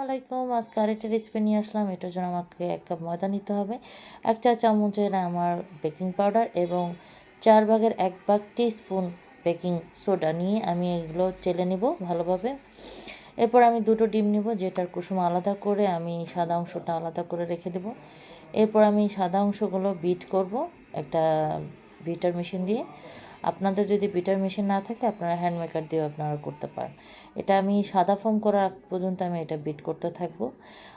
আলাইকুম আজকে আরেকটা রেসিপি নিয়ে আসলাম। এটার জন্য আমাকে এক কাপ ময়দা নিতে হবে এক চা চামচের আমার বেকিং পাউডার এবং চার ভাগের এক ভাগ টি স্পুন বেকিং সোডা নিয়ে আমি এগুলো চেলে নিব ভালোভাবে। এরপর আমি দুটো ডিম নিব, যেটার কুসুম আলাদা করে আমি সাদা অংশটা আলাদা করে রেখে দেব। এরপর আমি সাদা অংশগুলো বিট করব, একটা বিটার মেশিন দিয়ে। আপনাদের যদি বিটার মেশিন না থাকে, আপনারা হ্যান্ড মেকার দিয়েও আপনারা করতে পারেন। এটা আমি সাদা ফর্ম করার পর্যন্ত আমি এটা বিট করতে থাকব।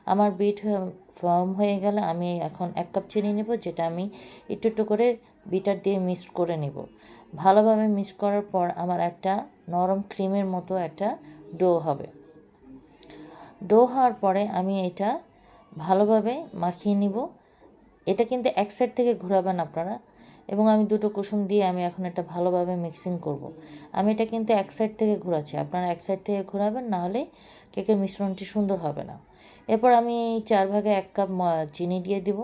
আমার বিট ফর্ম হয়ে গেলে আমি এখন এক কাপ চিনি নেব, যেটা আমি একটু একটু করে বিটার দিয়ে মিক্স করে নেব। ভালোভাবে মিক্স করার পর আমার একটা নরম ক্রিমের মতো একটা ডো হবে। ডো হওয়ার পরে আমি এটা ভালোভাবে মাখিয়ে নিব। এটা কিন্তু এক সাইড থেকে ঘোরাবেন আপনারা এবং আমি দুটো কুসুম দিয়ে আমি এখন এটা ভালোভাবে মিক্সিং করব। আমি এটা কিন্তু এক সাইড থেকে ঘোরাচ্ছি। আপনারা এক সাইড থেকে ঘোরাবেন নাহলে কেকের মিশ্রণটি সুন্দর হবে না। এরপর আমি চার ভাগে এক কাপ চিনি দিয়ে দিব।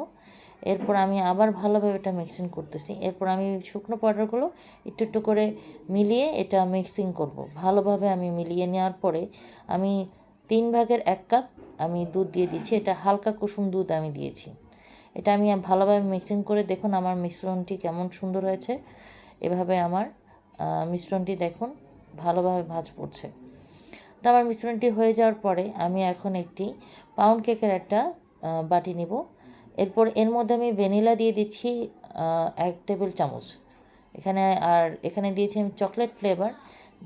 এরপর আমি আবার ভালোভাবে এটা মিক্সিং করতেছি। এরপর আমি শুকনো পাউডারগুলো একটু একটু করে মিলিয়ে এটা মিক্সিং করব। ভালোভাবে আমি মিলিয়ে নেওয়ার পরে আমি তিন ভাগের এক কাপ আমি দুধ দিয়ে দিচ্ছি। এটা হালকা কুসুম দুধ আমি দিয়েছি। এটা আমি ভালোভাবে মিক্সিং করে দেখুন আমার মিশ্রণটি কেমন সুন্দর হয়েছে। এভাবে আমার মিশ্রণটি দেখুন ভালোভাবে ভাজ পড়ছে। তো আমার মিশ্রণটি হয়ে যাওয়ার পরে আমি এখন একটি পাউন্ড কেকের একটা বাটি নিব। এরপর এর মধ্যে আমি ভ্যানিলা দিয়ে দিচ্ছি এক টেবিল চামচ। এখানে আর এখানে দিয়েছি আমি চকলেট ফ্লেভার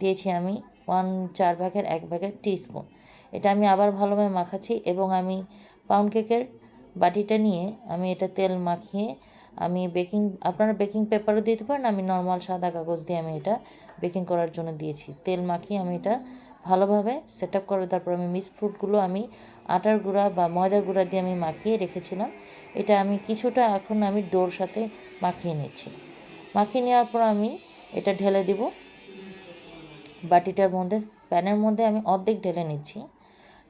দিয়েছি আমি ওয়ান চার ভাগের এক ভাগের টিস্পুন এটা আমি আবার ভালোভাবে মাখাচ্ছি এবং আমি পাউন্ড কেকের বাটিটা নিয়ে আমি এটা তেল মাখিয়ে আমি বেকিং আপনারা বেকিং পেপারও দিতে পারেন, আমি নর্মাল সাদা কাগজ দিয়ে আমি এটা বেকিং করার জন্য দিয়েছি। তেল মাখিয়ে আমি এটা ভালোভাবে সেট আপ করে তারপর আমি মিক্স ফ্রুটগুলো আমি আটার গুঁড়া বা ময়দার গুঁড়া দিয়ে আমি মাখিয়ে রেখেছিলাম। এটা আমি কিছুটা এখন আমি ডোর সাথে মাখিয়ে নিচ্ছি। মাখিয়ে নেওয়ার পর আমি এটা ঢেলে দিব। বাটিটার মধ্যে, প্যানের মধ্যে আমি অর্ধেক ঢেলে নিচ্ছি।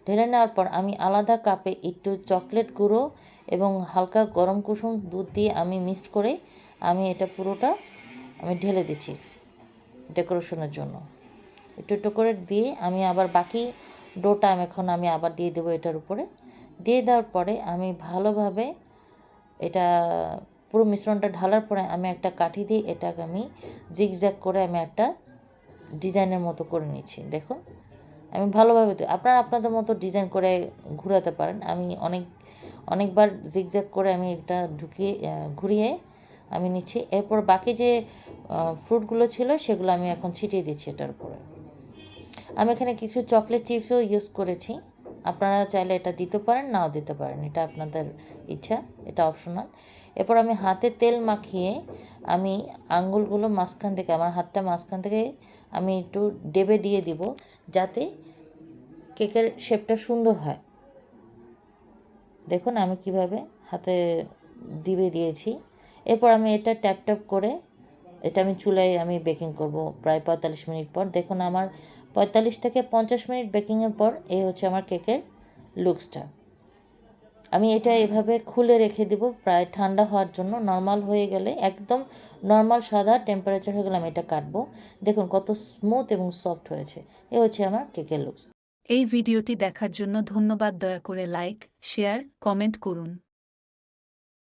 ঢেলে নেওয়ার পর আমি আলাদা কাপে একটু চকলেট গুঁড়ো এবং হালকা গরম কুসুম দুধ দিয়ে আমি মিক্সড করে আমি এটা পুরোটা আমি ঢেলে দিচ্ছি ডেকোরেশনের জন্য। একটু একটু করে দিয়ে আমি আবার বাকি ডোটা আমি এখন আমি আবার দিয়ে দেবো এটার উপরে। দিয়ে দেওয়ার পরে আমি ভালোভাবে এটা পুরো মিশ্রণটা ঢালার পরে আমি একটা কাঠি দিয়ে এটাকে আমি জিগজ্যাগ করে আমি একটা ডিজাইনের মতো করে নিচ্ছি। দেখুন আমি ভালোভাবে আপনারা আপনাদের মতো ডিজাইন করে ঘুরাতে পারেন। আমি অনেক, অনেকবার জিগজ্যাগ করে আমি এটা ঢুকিয়ে ঘুরিয়ে আমি নিচ্ছি। এরপর বাকি যে ফ্রুটগুলো ছিল সেগুলো আমি এখন ছিটিয়ে দিচ্ছি এটার উপরে। আমি এখানে কিছু চকলেট চিপসও ইউজ করেছি। আপনারা চাইলে এটা দিতে পারেন, নাও দিতে পারেন। এটা আপনাদের ইচ্ছা, এটা অপশনাল। এরপর আমি হাতে তেল মাখিয়ে আমি আঙ্গুলগুলো মাঝখান থেকে, আমার হাতটা মাঝখান থেকে আমি একটু ডেবে দিয়ে দিব, যাতে কেকের শেপটা সুন্দর হয়। দেখুন আমি কীভাবে হাতে দিবে দিয়েছি। এরপর আমি এটা ট্যাপ ট্যাপ করে এটা আমি চুলায় আমি বেকিং করব প্রায় পঁয়তাল্লিশ মিনিট পর। দেখুন আমার পঁয়তাল্লিশ থেকে পঞ্চাশ মিনিট বেকিংয়ের পর এই হচ্ছে আমার কেকের লুকসটা আমি এটা এভাবে খুলে রেখে দিব প্রায় ঠান্ডা হওয়ার জন্য। নর্মাল হয়ে গেলে, একদম নর্মাল সাদা টেম্পারেচার হয়ে গেলে আমি এটা কাটবো। দেখুন কত স্মুথ এবং সফট হয়েছে। এ হচ্ছে আমার কেকের লুকস এই ভিডিওটি দেখার জন্য ধন্যবাদ। দয়া করে লাইক শেয়ার কমেন্ট করুন।